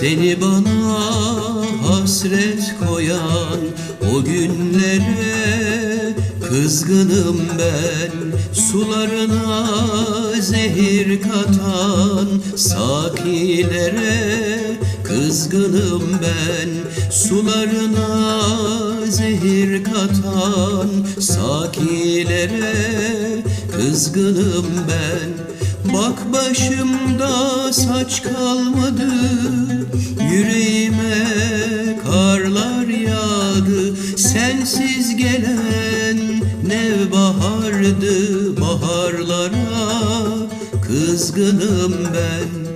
Seni bana hasret koyan o günlere Kızgınım ben. Sularına zehir katan sakilere Kızgınım ben. Sularına zehir katan sakilere Kızgınım ben Bak başımda saç kalmadı Yüreğime karlar yağdı. Sensiz gelen ne bahardı baharlara Kızgınım ben.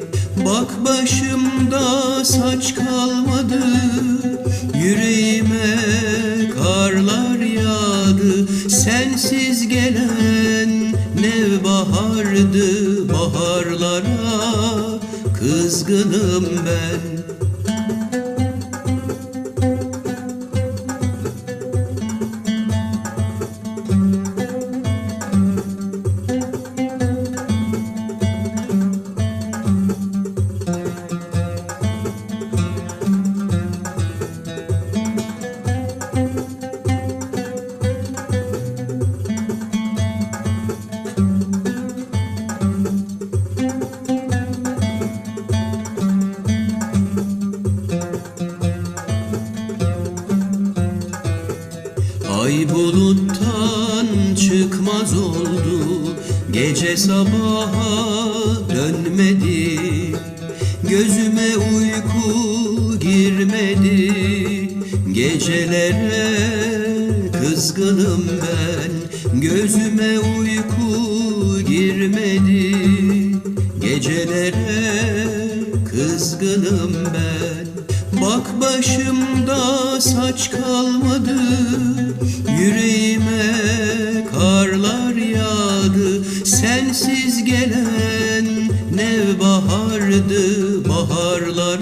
Bak başımda saç kalmadı baharlara Kızgınım ben Ay buluttan çıkmaz oldu. Gece sabaha dönmedi. Gözüme uyku girmedi. Gecelere kızgınım ben. Gözüme uyku girmedi. Gecelere kızgınım ben Bak başımda saç kalmadı Yüreğime karlar yağdı. Sensiz gelen ne bahardı baharlara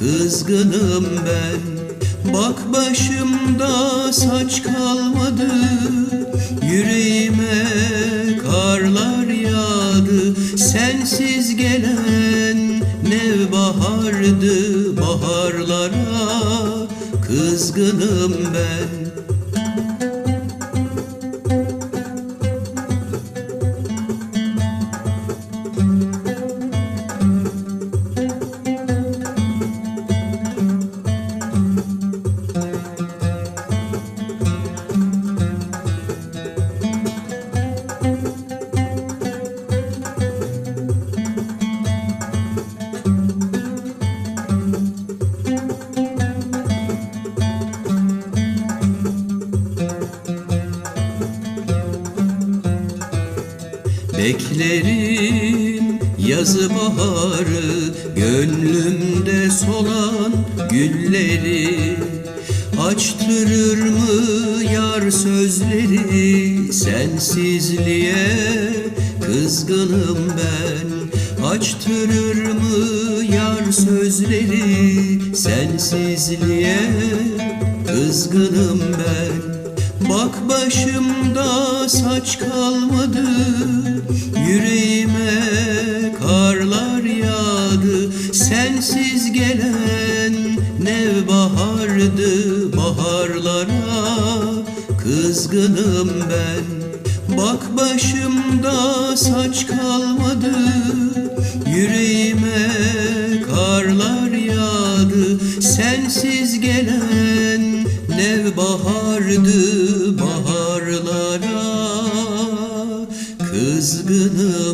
Kızgınım ben. Bak başımda saç kalmadı Yüreğime karlar yağdı. Sensiz gelen bahardı baharlara. Kızgınım ben Beklerim yazı baharı Gönlümde solan gülleri Açtırır mı yar sözleri? Sensizliğe kızgınım ben. Açtırır mı yar sözleri? Sensizliğe kızgınım ben. Bak başımda saç kalmadı bahardı baharlara. Kızgınım ben Bak başımda saç kalmadı. Yüreğime karlar yağdı Sensiz gelen ne bahardı baharlara. Kızgınım